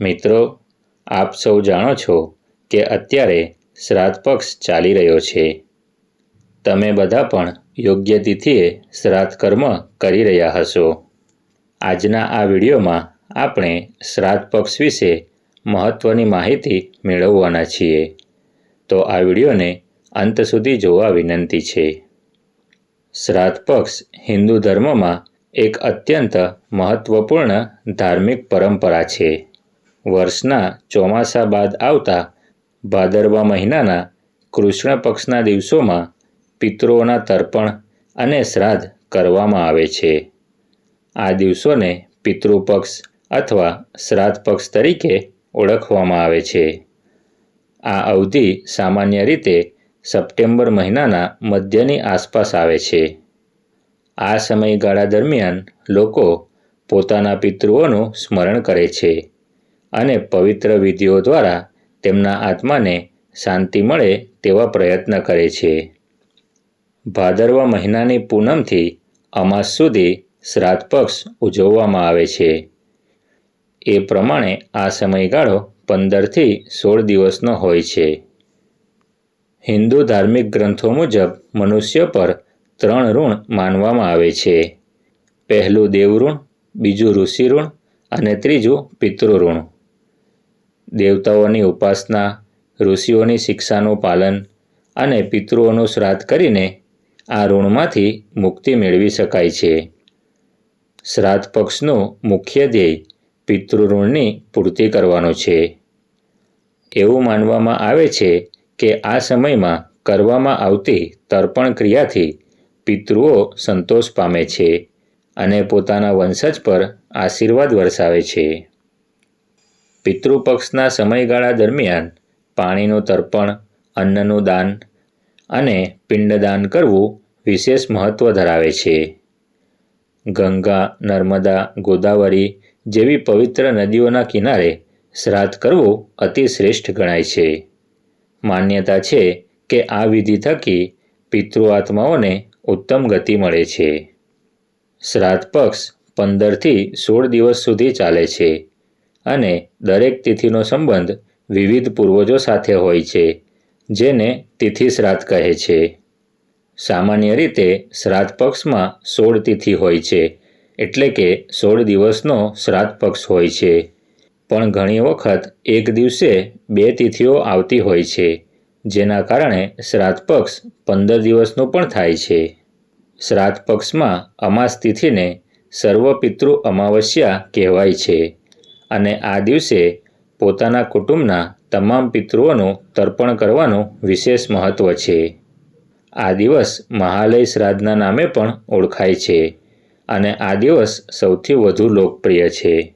મિત્રો, આપ સૌ જાણો છો કે અત્યારે શ્રાદ્ધ પક્ષ ચાલી રહ્યો છે. તમે બધા પણ યોગ્ય તિથિએ શ્રાદ્ધ કર્મ કરી રહ્યા હશો. આજના આ વિડીયોમાં આપણે શ્રાદ્ધ પક્ષ વિશે મહત્ત્વની માહિતી મેળવવાના છીએ. તો આ વિડીયોને અંત સુધી જોવા વિનંતી છે. શ્રાદ્ધ પક્ષ હિન્દુ ધર્મમાં એક અત્યંત મહત્ત્વપૂર્ણ ધાર્મિક પરંપરા છે. વર્ષના ચોમાસા બાદ આવતા ભાદરવા મહિનાના કૃષ્ણ પક્ષના દિવસોમાં પિતૃઓના તર્પણ અને શ્રાદ્ધ કરવામાં આવે છે. આ દિવસોને પિતૃપક્ષ અથવા શ્રાદ્ધ પક્ષ તરીકે ઓળખવામાં આવે છે. આ અવધિ સામાન્ય રીતે સપ્ટેમ્બર મહિનાના મધ્યની આસપાસ આવે છે. આ સમયગાળા દરમિયાન લોકો પોતાના પિતૃઓનું સ્મરણ કરે છે. અને પવિત્ર વિધિઓ દ્વારા તેમના આત્માને શાંતિ મળે તેવા પ્રયત્ન કરે છે. ભાદરવા મહિનાની પૂનમથી અમાસ સુધી શ્રાદ્ધ પક્ષ ઉજવવામાં આવે છે. એ પ્રમાણે આ સમયગાળો પંદરથી સોળ દિવસનો હોય છે. હિન્દુ ધાર્મિક ગ્રંથો મુજબ મનુષ્ય પર ત્રણ ઋણ માનવામાં આવે છે. પહેલું દેવઋણ, બીજું ઋષિ ઋણ અને ત્રીજું પિતૃ ઋણ દેવતાઓની ઉપાસના, ઋષિઓની શિક્ષાનું પાલન અને પિતૃઓનું શ્રાદ્ધ કરીને આ ઋણમાંથી મુક્તિ મેળવી શકાય છે. શ્રાદ્ધ પક્ષનું મુખ્ય ધ્યેય પિતૃઋણની પૂર્તિ કરવાનો છે. એવું માનવામાં આવે છે કે આ સમયમાં કરવામાં આવતી તર્પણ ક્રિયાથી પિતૃઓ સંતોષ પામે છે અને પોતાના વંશજ પર આશીર્વાદ વરસાવે છે. પિતૃપક્ષના સમયગાળા દરમિયાન પાણીનું તર્પણ, અન્નનું દાન અને પિંડદાન કરવું વિશેષ મહત્વ ધરાવે છે. ગંગા, નર્મદા, ગોદાવરી જેવી પવિત્ર નદીઓના કિનારે શ્રાદ્ધ કરવું અતિ શ્રેષ્ઠ ગણાય છે. માન્યતા છે કે આ વિધિ થકી પિતૃ આત્માઓને ઉત્તમ ગતિ મળે છે. શ્રાદ્ધ પક્ષ પંદરથી સોળ દિવસ સુધી ચાલે છે. અને દરેક તિથિનો સંબંધ વિવિધ પૂર્વજો સાથે હોય છે, જેને તિથિ શ્રાદ્ધ કહે છે. સામાન્ય રીતે શ્રાદ્ધ પક્ષમાં સોળ તિથિ હોય છે, એટલે કે સોળ દિવસનો શ્રાદ્ધ પક્ષ હોય છે. પણ ઘણી વખત એક દિવસે બે તિથિઓ આવતી હોય છે, જેના કારણે શ્રાદ્ધ પક્ષ પંદર દિવસનું પણ થાય છે. શ્રાદ્ધ પક્ષમાં અમાસ તિથિને સર્વપિતૃ અમાવસ્યા કહેવાય છે. અને આ દિવસે પોતાના કુટુંબના તમામ પિતૃઓનું તર્પણ કરવાનું વિશેષ મહત્વ છે. આ દિવસ મહાલય શ્રાદ્ધના નામે પણ ઓળખાય છે અને આ દિવસ સૌથી વધુ લોકપ્રિય છે.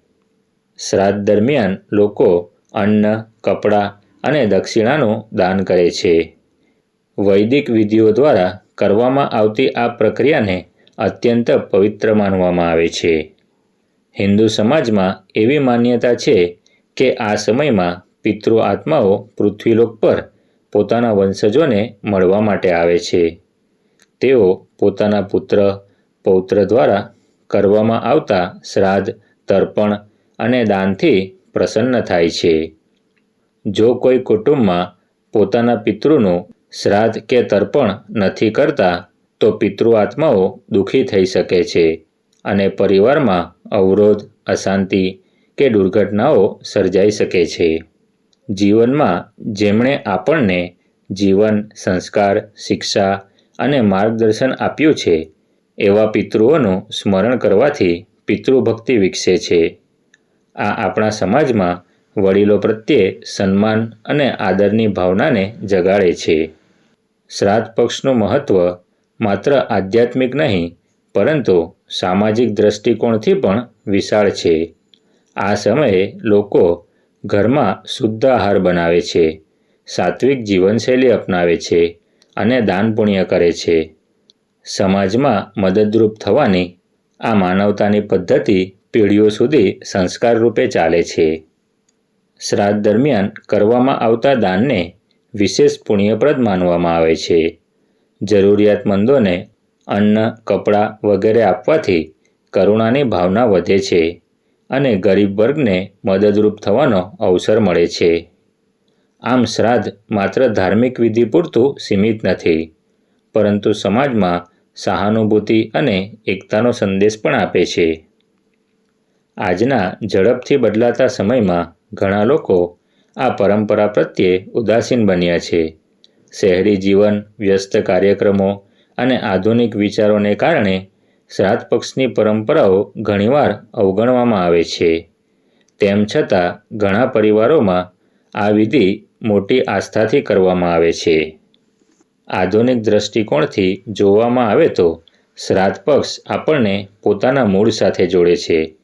શ્રાદ્ધ દરમિયાન લોકો અન્ન, કપડાં અને દક્ષિણાનું દાન કરે છે. વૈદિક વિધિઓ દ્વારા કરવામાં આવતી આ પ્રક્રિયાને અત્યંત પવિત્ર માનવામાં આવે છે. હિન્દુ સમાજમાં એવી માન્યતા છે કે આ સમયમાં પિતૃ આત્માઓ પૃથ્વીલોક પર પોતાના વંશજોને મળવા માટે આવે છે. તેઓ પોતાના પુત્ર, પૌત્ર દ્વારા કરવામાં આવતા શ્રાદ્ધ, તર્પણ અને દાનથી પ્રસન્ન થાય છે. જો કોઈ કુટુંબમાં પોતાના પિતૃનું શ્રાદ્ધ કે તર્પણ નથી કરતા, તો પિતૃ આત્માઓ દુઃખી થઈ શકે છે. અને પરિવારમાં અવરોધ, અશાંતિ કે દુર્ઘટનાઓ સર્જાઈ શકે છે. જીવનમાં જેમણે આપણને જીવન, સંસ્કાર, શિક્ષા અને માર્ગદર્શન આપ્યું છે, એવા પિતૃઓનું સ્મરણ કરવાથી પિતૃભક્તિ વિકસે છે. આ આપણા સમાજમાં વડીલો પ્રત્યે સન્માન અને આદરની ભાવનાને જગાડે છે. શ્રાદ્ધ પક્ષનું મહત્ત્વ માત્ર આધ્યાત્મિક નહીં, પરંતુ સામાજિક દ્રષ્ટિકોણથી પણ વિશાળ છે. આ સમયે લોકો ઘરમાં શુદ્ધ આહાર બનાવે છે, સાત્વિક જીવનશૈલી અપનાવે છે અને દાન પુણ્ય કરે છે. સમાજમાં મદદરૂપ થવાની આ માનવતાની પદ્ધતિ પેઢીઓ સુધી સંસ્કાર રૂપે ચાલે છે. શ્રાદ્ધ દરમિયાન કરવામાં આવતા દાનને વિશેષ પુણ્યપ્રદ માનવામાં આવે છે. જરૂરિયાતમંદોને અન્ન, કપડાં વગેરે આપવાથી કરુણાની ભાવના વધે છે અને ગરીબ વર્ગને મદદરૂપ થવાનો અવસર મળે છે. આમ શ્રાદ્ધ માત્ર ધાર્મિક વિધિ પૂરતું સીમિત નથી, પરંતુ સમાજમાં સહાનુભૂતિ અને એકતાનો સંદેશ પણ આપે છે. આજના ઝડપથી બદલાતા સમયમાં ઘણા લોકો આ પરંપરા પ્રત્યે ઉદાસીન બન્યા છે. શહેરી જીવન, વ્યસ્ત કાર્યક્રમો અને આધુનિક વિચારોને કારણે શ્રાદ્ધ પક્ષની પરંપરાઓ ઘણીવાર અવગણવામાં આવે છે. તેમ છતાં, ઘણા પરિવારોમાં આ વિધિ મોટી આસ્થાથી કરવામાં આવે છે. આધુનિક દ્રષ્ટિકોણથી જોવામાં આવે તો, શ્રાદ્ધ પક્ષ આપણને પોતાના મૂળ સાથે જોડે છે.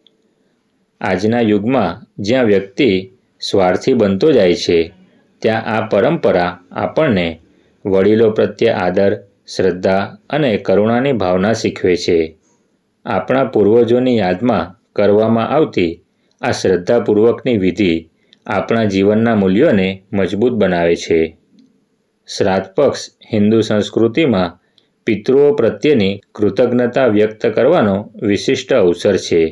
આજના યુગમાં જ્યાં વ્યક્તિ સ્વાર્થી બનતો જાય છે, ત્યાં આ પરંપરા આપણને વડીલો પ્રત્યે આદર શ્રદ્ધા અને કરુણાની ભાવના શીખવે છે. આપણા પૂર્વજોની યાદમાં કરવામાં આવતી આ શ્રદ્ધાપૂર્વકની વિધિ આપણા જીવનના મૂલ્યોને મજબૂત બનાવે છે. શ્રાદ્ધ પક્ષ હિન્દુ સંસ્કૃતિમાં પિતૃઓ પ્રત્યેની કૃતજ્ઞતા વ્યક્ત કરવાનો વિશિષ્ટ અવસર છે.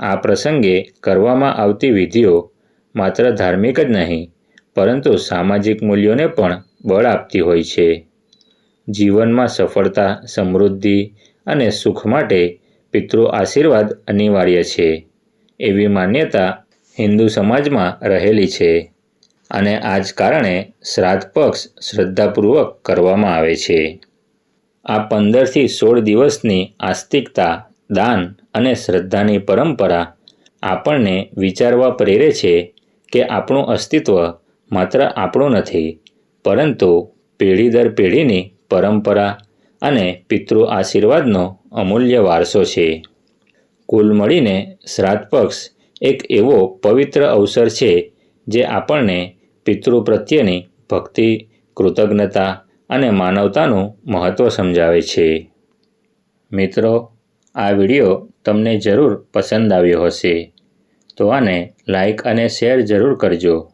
આ પ્રસંગે કરવામાં આવતી વિધિઓ માત્ર ધાર્મિક જ નહીં, પરંતુ સામાજિક મૂલ્યોને પણ બળ આપતી હોય છે. જીવનમાં સફળતા, સમૃદ્ધિ અને સુખ માટે પિતૃ આશીર્વાદ અનિવાર્ય છે. એવી માન્યતા હિન્દુ સમાજમાં રહેલી છે અને આ જ કારણે શ્રાદ્ધ પક્ષ શ્રદ્ધાપૂર્વક કરવામાં આવે છે. આ પંદરથી સોળ દિવસની આસ્તિકતા, દાન અને શ્રદ્ધાની પરંપરા આપણને વિચારવા પ્રેરે છે કે આપણું અસ્તિત્વ માત્ર આપણું નથી, પરંતુ પેઢી દર પેઢીની પરંપરા અને પિતૃ આશીર્વાદનો અમૂલ્ય વારસો છે. કુલ મળીને શ્રાદ્ધ પક્ષ એક એવો પવિત્ર અવસર છે જે આપણને પિતૃ પ્રત્યેની ભક્તિ, કૃતજ્ઞતા અને માનવતાનું મહત્ત્વ સમજાવે છે. મિત્રો, આ વીડિયો તમને જરૂર પસંદ આવ્યો હશે. તો આને લાઈક અને શેર જરૂર કરજો.